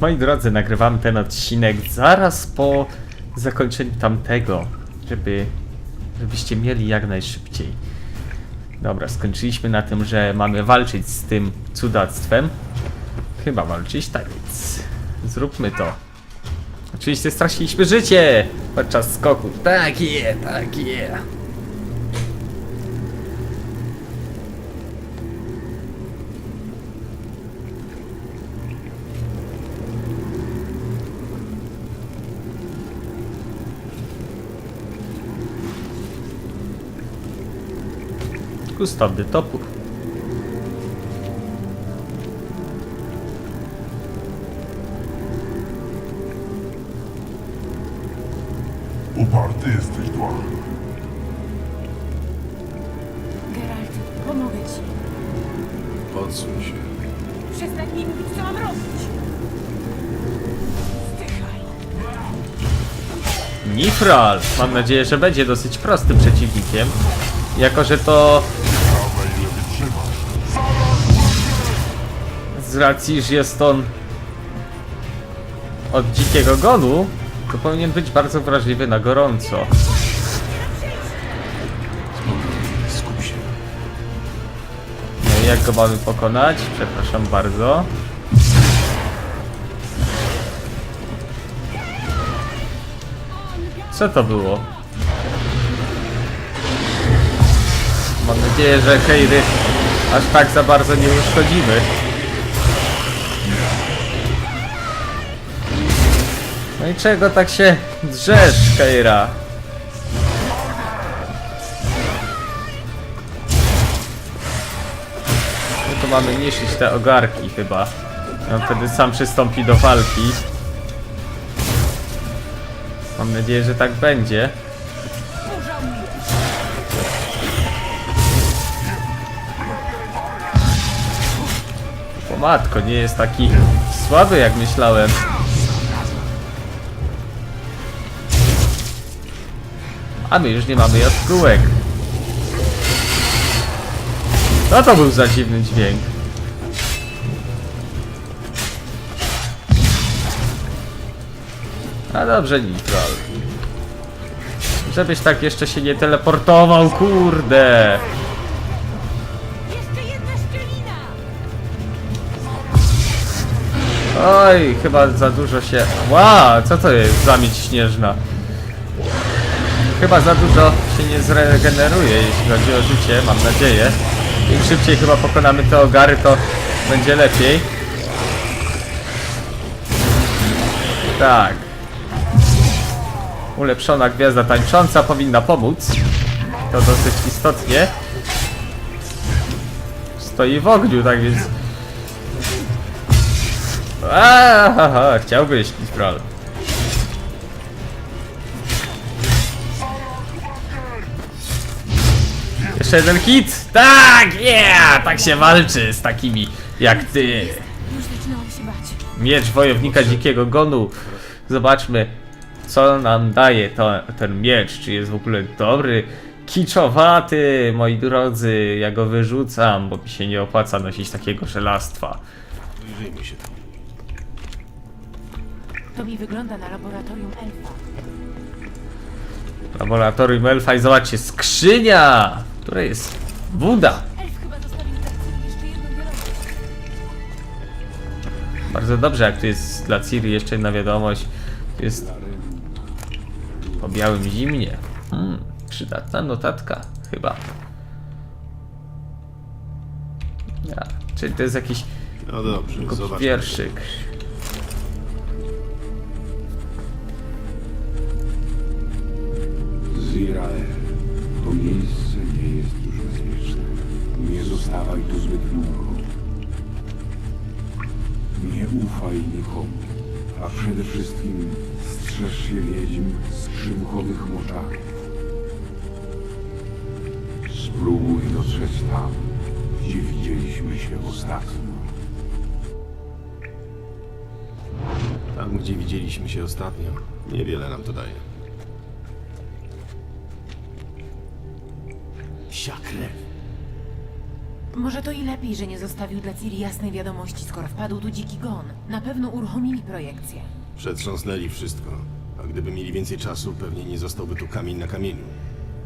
Moi drodzy, nagrywamy ten odcinek zaraz po zakończeniu tamtego, żeby, żebyście mieli jak najszybciej. Dobra, skończyliśmy na tym, że mamy walczyć z tym cudactwem. Chyba walczyć, tak więc zróbmy to. Oczywiście straciliśmy życie podczas skoku. Tak je, tak je. Gustawny topór. Uparty jesteś, Dła. Geralt, pomogę ci. Odsuń się. Przestań mi mówić, co mam robić. Zdychaj. Nifral! Mam nadzieję, że będzie dosyć prostym przeciwnikiem. Jako, że to z racji, że jest on od dzikiego gonu, to powinien być bardzo wrażliwy na gorąco. Skup się. No i jak go mamy pokonać? Przepraszam bardzo. Co to było? Mam nadzieję, że Heiry aż tak za bardzo nie uszkodzimy. No i czego tak się drzesz, Keira? No to mamy niszczyć te ogarki chyba. On wtedy sam przystąpi do walki. Mam nadzieję, że tak będzie. O matko, nie jest taki słaby jak myślałem. A my już nie mamy jaskółek. Co to był za dziwny dźwięk? A dobrze, Nitral. Żebyś tak jeszcze się nie teleportował, kurde! Oj, chyba za dużo się... Ła, co to jest? Zamieć śnieżna. Chyba za dużo się nie zregeneruje, jeśli chodzi o życie, mam nadzieję. Im szybciej chyba pokonamy te ogary, to będzie lepiej. Tak. Ulepszona gwiazda tańcząca powinna pomóc. To dosyć istotnie. Stoi w ogniu, tak więc... Aaaa, chciałbyś, Mistral. Jeszcze jeden hit! Tak, yeah! Tak się walczy z takimi jak ty. Już zaczynałam się bać. Miecz wojownika dzikiego gonu. Zobaczmy, co nam daje to, ten miecz. Czy jest w ogóle dobry? Kiczowaty, moi drodzy. Ja go wyrzucam, bo mi się nie opłaca nosić takiego żelastwa. Wyjrzyjmy się tu. To mi wygląda na laboratorium elfa. Laboratorium Elfa i zobaczcie, skrzynia, w której jest woda. Bardzo dobrze, jak tu jest dla Ciri jeszcze jedna wiadomość. Tu jest po białym zimnie. Hmm, przydatna notatka, chyba. Ja, czyli to jest jakiś No dobrze, zobacz. wierszyk. Zirael, Nie zostawaj tu zbyt długo. Nie ufaj nikomu, a przede wszystkim strzeż się wiedźm z krzywuchowych moczarów. Spróbuj dotrzeć tam, gdzie widzieliśmy się ostatnio. Tam, gdzie widzieliśmy się ostatnio, niewiele nam to daje. Psia krew. Może to i lepiej, że nie zostawił dla Ciri jasnej wiadomości, skoro wpadł tu dziki gon. Na pewno uruchomili projekcję. Przetrząsnęli wszystko. A gdyby mieli więcej czasu, pewnie nie zostałby tu kamień na kamieniu.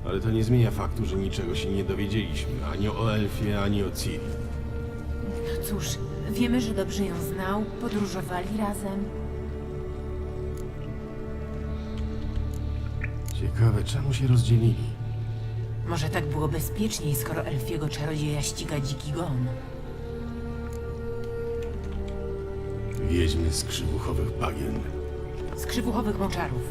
Ale to nie zmienia faktu, że niczego się nie dowiedzieliśmy. Ani o Elfie, ani o Ciri. No cóż, wiemy, że dobrze ją znał, podróżowali razem. Ciekawe, czemu się rozdzielili? Może tak było bezpieczniej, skoro elfiego czarodzieja ściga dziki gon. Wiedźmy z krzywuchowych bagien. Z krzywuchowych moczarów.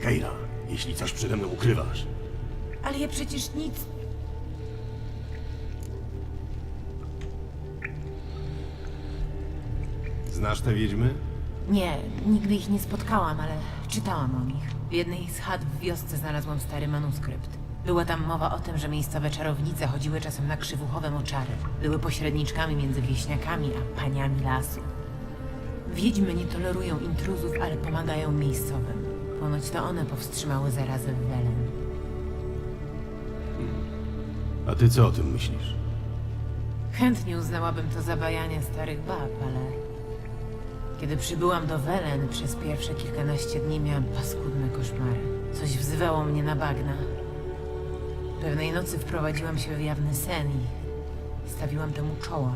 Keira, jeśli coś przede mną ukrywasz, Ale ja przecież nic... znasz te wiedźmy? Nie, nigdy ich nie spotkałam, ale czytałam o nich. W jednej z chat w wiosce znalazłam stary manuskrypt. Była tam mowa o tym, że miejscowe czarownice chodziły czasem na krzywuchowe moczary. Były pośredniczkami między wieśniakami a paniami lasu. Wiedźmy nie tolerują intruzów, ale pomagają miejscowym. Ponoć to one powstrzymały zarazę w Welen. A ty co o tym myślisz? Chętnie uznałabym to za bajanie starych bab, ale... Kiedy przybyłam do Welen, przez pierwsze kilkanaście dni miałam paskudne koszmary. Coś wzywało mnie na bagna. Pewnej nocy wprowadziłam się w jawny sen i stawiłam temu czoła.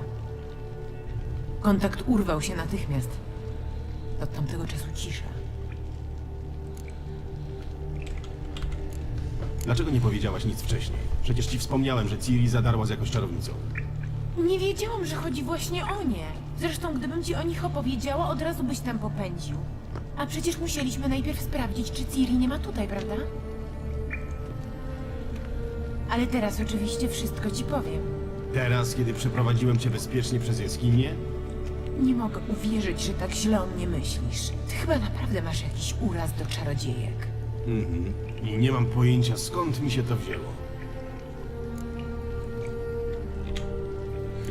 Kontakt urwał się natychmiast. Od tamtego czasu cisza. Dlaczego nie powiedziałaś nic wcześniej? Przecież ci wspomniałem, że Ciri zadarła z jakąś czarownicą. Nie wiedziałam, że chodzi właśnie o nie. Zresztą, gdybym ci o nich opowiedziała, od razu byś tam popędził. A przecież musieliśmy najpierw sprawdzić, czy Ciri nie ma tutaj, prawda? Ale teraz oczywiście wszystko ci powiem. Teraz, kiedy przeprowadziłem cię bezpiecznie przez jaskinię? Nie mogę uwierzyć, że tak źle o mnie myślisz. Ty chyba naprawdę masz jakiś uraz do czarodziejek. Mhm. I nie mam pojęcia, skąd mi się to wzięło.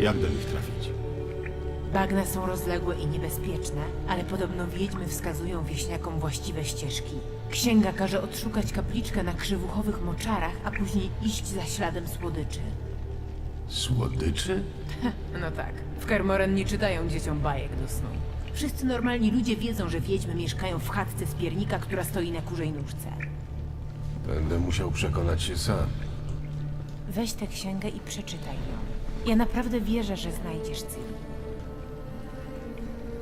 Jak do nich trafić? Bagna są rozległe i niebezpieczne, ale podobno wiedźmy wskazują wieśniakom właściwe ścieżki. Księga każe odszukać kapliczkę na krzywuchowych moczarach, a później iść za śladem słodyczy. Słodyczy? No tak. W Kermoren nie czytają dzieciom bajek do snu. Wszyscy normalni ludzie wiedzą, że wiedźmy mieszkają w chatce z piernika, która stoi na kurzej nóżce. Będę musiał przekonać się sam. Weź tę księgę i przeczytaj ją. Ja naprawdę wierzę, że znajdziesz Ciri.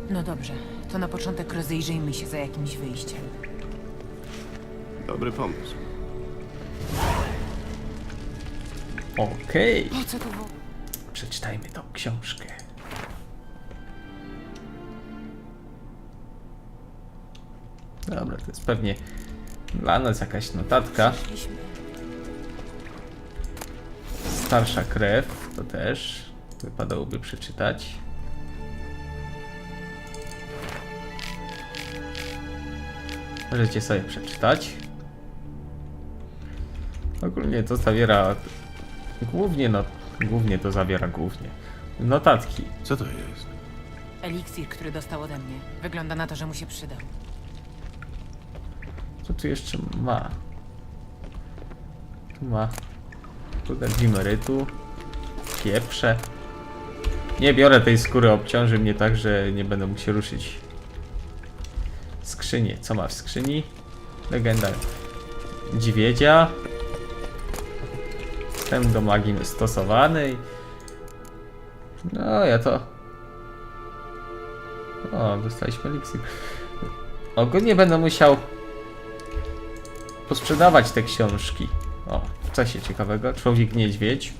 No dobrze, to na początek rozejrzyjmy się za jakimś wyjściem. Dobry pomysł. Okej. Po co to było? Przeczytajmy tą książkę. Dobra, to jest pewnie dla nas jakaś notatka. Starsza krew, to też wypadałoby przeczytać. Możecie sobie przeczytać. Ogólnie to zawiera głównie, no, głównie to zawiera głównie notatki. Co to jest? Eliksir, który dostał ode mnie. Wygląda na to, że mu się przydał. Co tu jeszcze ma? Tu ma. Kurde, dimerytu. Pieprze. Nie biorę tej skóry, obciąży mnie tak, że nie będę mógł się ruszyć. Skrzynie. Co ma w skrzyni? Legenda Dziwiedzia. Wstęp do magii stosowanej. No, ja to... O, dostaliśmy eliksir. Ogólnie będę musiał posprzedawać te książki. O, co się ciekawego? Człowiek niedźwiedź.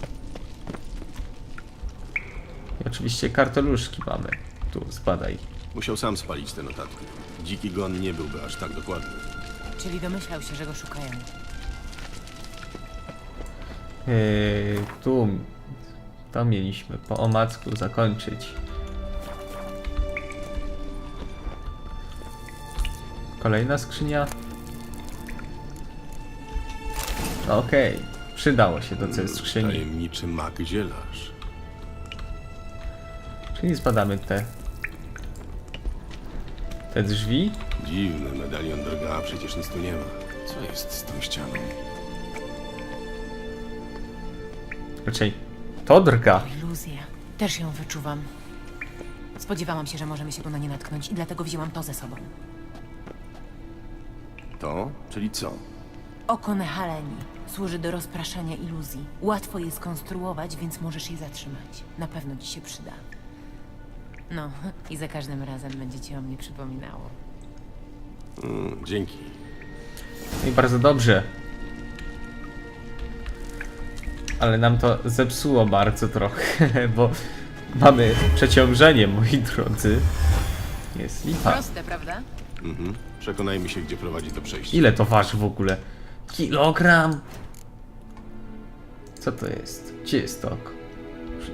Oczywiście karteluszki mamy. Tu, zbadaj. Musiał sam spalić te notatki. Dziki gon nie byłby aż tak dokładny. Czyli domyślał się, że go szukają. Yy, tu to mieliśmy po omacku zakończyć. Kolejna skrzynia. Okej, przydało się to co jest w skrzyni. Tajemniczy mak zielarz. Czyli zbadamy te te drzwi. Dziwny medalion droga, a przecież nic tu nie ma. Co jest z tą ścianą? Raczej to drga. Iluzja. Też ją wyczuwam. Spodziewałam się, że możemy się tu na nie natknąć i dlatego wzięłam to ze sobą. To? Czyli co? Oko Nehaleni służy do rozpraszania iluzji. Łatwo je skonstruować, więc możesz je zatrzymać. Na pewno ci się przyda. No, i za każdym razem będzie ci o mnie przypominało. Mm, dzięki. No I bardzo dobrze. Ale nam to zepsuło bardzo trochę, bo mamy przeciążenie, moi drodzy. Jest lipa. Proste, prawda? Mhm. Przekonajmy się, gdzie prowadzi to przejście. Ile to waży w ogóle? Kilogram? Co to jest? Gdzie jest to?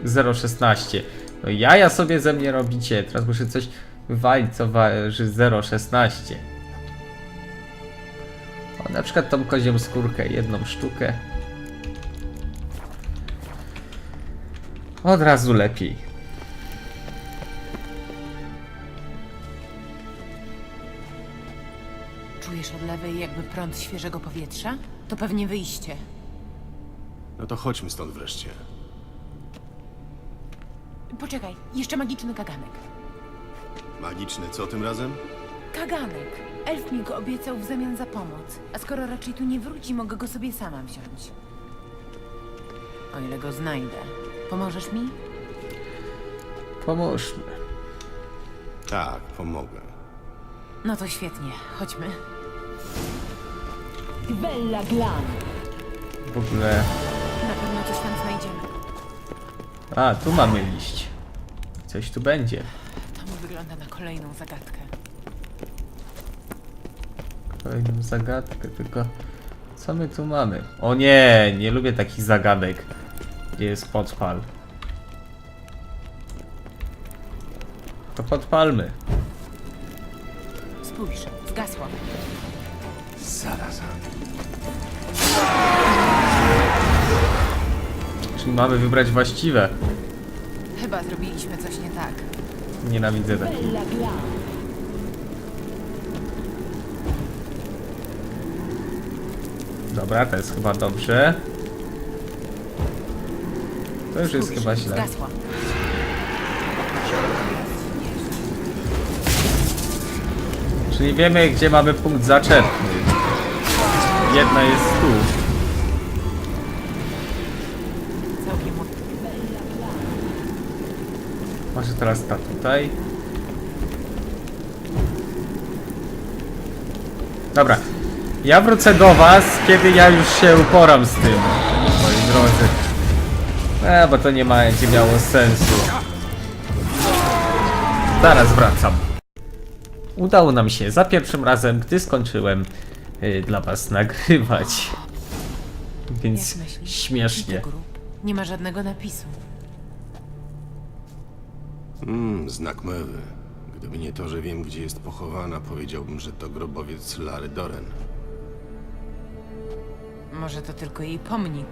0,16. No jaja sobie ze mnie robicie. Teraz muszę coś wywalić, co waży 0,16. O, na przykład tą kozią skórkę, jedną sztukę. Od razu lepiej. Czujesz od lewej jakby prąd świeżego powietrza? To pewnie wyjście. No to chodźmy stąd wreszcie. Poczekaj, jeszcze magiczny kaganek. Magiczne, co tym razem? Kaganek! Elf mi go obiecał w zamian za pomoc. A skoro raczej tu nie wróci, mogę go sobie sama wziąć. O ile go znajdę. Pomożesz mi? Pomóżmy. Tak, pomogę. No to świetnie. Chodźmy. Bella Glam. W ogóle... Na pewno coś tam znajdziemy. A, tu mamy liść. Coś tu będzie. To mi wygląda na kolejną zagadkę. Kolejną zagadkę, tylko co my tu mamy? O nie, nie lubię takich zagadek, gdzie jest podpal. To podpalmy. Spójrz, zgasła. Zaraza. Czyli mamy wybrać właściwe. Chyba zrobiliśmy coś nie tak. Nienawidzę takich. Bella. Dobra, to jest chyba dobrze. To już jest Spójrz, chyba źle. Zgasła. Czyli wiemy, gdzie mamy punkt zaczepny. Jedna jest tu. Może teraz ta tutaj. Dobra. Ja wrócę do was, kiedy ja już się uporam z tym, moi drodzy. E, bo to nie ma, będzie miało sensu. Zaraz wracam. Udało nam się za pierwszym razem, gdy skończyłem y, dla was nagrywać. Więc Jak myślisz? śmiesznie. Nie ma żadnego napisu. Mmm, znak mewy. Gdyby nie to, że wiem, gdzie jest pochowana, powiedziałbym, że to grobowiec Lary Doren. Może to tylko jej pomnik.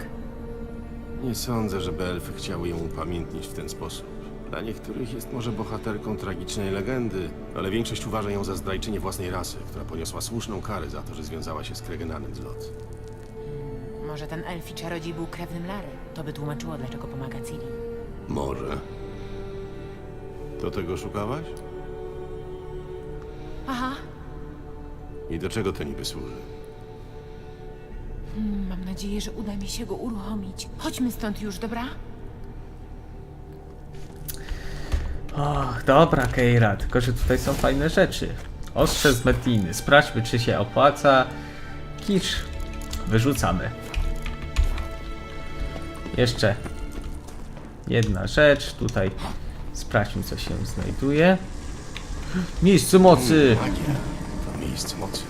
Nie sądzę, żeby elfy chciały ją upamiętnić w ten sposób. Dla niektórych jest może bohaterką tragicznej legendy, ale większość uważa ją za zdrajczynię własnej rasy, która poniosła słuszną karę za to, że związała się z Kregenanem z Lot. Może ten elfi czarodziej był krewnym Lary. To by tłumaczyło, dlaczego pomaga Ciri. Może. To tego szukałaś? Aha, I do czego to niby służy? mm, mam nadzieję, że uda mi się go uruchomić. Chodźmy stąd już, dobra? Och, dobra, Keira, tylko że tutaj są fajne rzeczy. Ostrze z metliny. Sprawdźmy, czy się opłaca. Kicz. Wyrzucamy. Jeszcze jedna rzecz. Tutaj sprawdźmy, co się znajduje. Miejsce mocy! To miejsce mocy.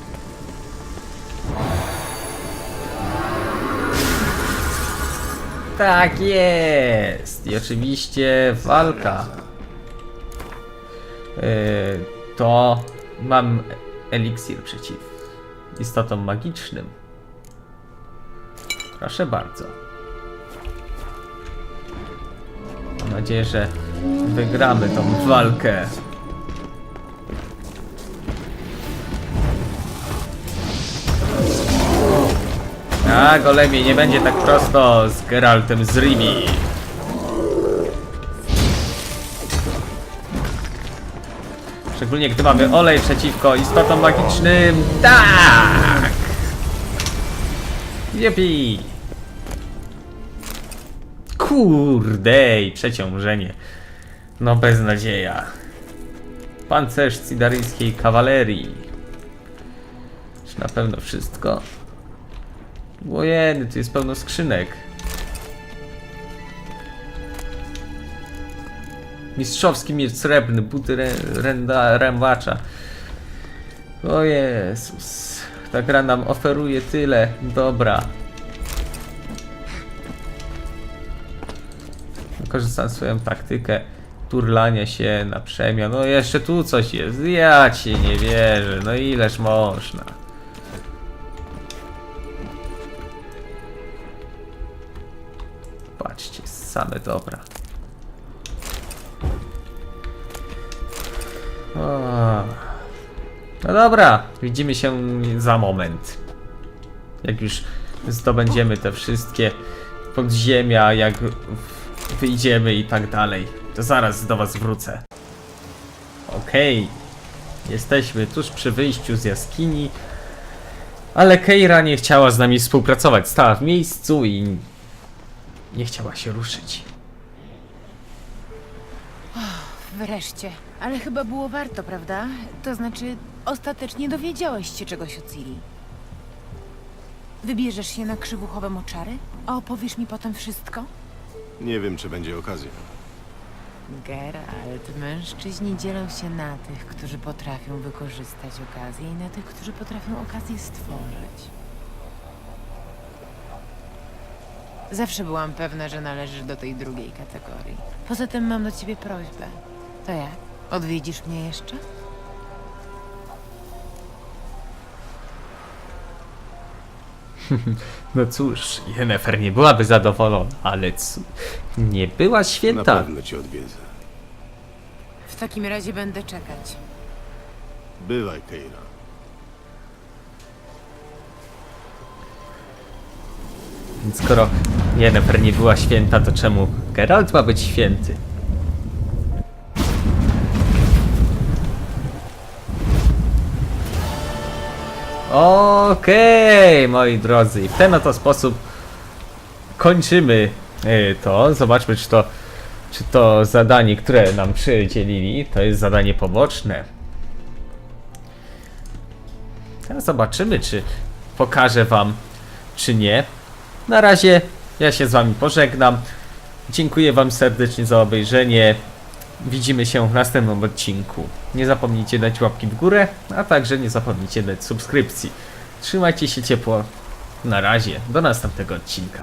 Tak jest! I oczywiście walka. Yy, to mam eliksir przeciw istotom magicznym. Proszę bardzo. Mam nadzieję, że wygramy tą walkę. A, golemie, nie będzie tak prosto z Geraltem z Rivi. Szczególnie gdy mamy olej przeciwko istotom magicznym. Tak! Jepi! Kurde, i przeciążenie. No beznadzieja. Pancerz cidaryjskiej kawalerii. Czy na pewno wszystko? Ojeny, tu jest pełno skrzynek. Mistrzowski miecz srebrny, buty re, renda, rębacza. O Jezus. Ta gra nam oferuje tyle. Dobra. Korzystam swoją taktykę turlania się na przemian. No jeszcze tu coś jest. Ja ci nie wierzę. No ileż można. Patrzcie, same dobra. O. No dobra, widzimy się za moment. Jak już zdobędziemy te wszystkie podziemia, jak wyjdziemy i tak dalej, to zaraz do was wrócę. Okej, jesteśmy tuż przy wyjściu z jaskini, ale Keira nie chciała z nami współpracować. Stała w miejscu i nie chciała się ruszyć. Wreszcie. Ale chyba było warto, prawda? To znaczy, ostatecznie dowiedziałeś się czegoś o Ciri. Wybierzesz się na krzywuchowe moczary? A opowiesz mi potem wszystko? Nie wiem, czy będzie okazja. Geralt, mężczyźni dzielą się na tych, którzy potrafią wykorzystać okazję i na tych, którzy potrafią okazję stworzyć. Zawsze byłam pewna, że należysz do tej drugiej kategorii. Poza tym mam do ciebie prośbę. To jak? Odwiedzisz mnie jeszcze? No cóż, Yennefer nie byłaby zadowolona, ale c- nie była Na święta. pewno cię odwiedzę. W takim razie będę czekać. Bywaj, Keira. Więc skoro Yennefer nie była święta, to czemu Geralt ma być święty? Okej, moi drodzy, w ten oto sposób kończymy e, to. Zobaczmy, czy to, czy to zadanie, które nam przydzielili, to jest zadanie poboczne. Teraz zobaczymy, czy pokażę wam, czy nie. Na razie ja się z wami pożegnam. Dziękuję wam serdecznie za obejrzenie. Widzimy się w następnym odcinku. Nie zapomnijcie dać łapki w górę, a także nie zapomnijcie dać subskrypcji. Trzymajcie się ciepło. Na razie, do następnego odcinka.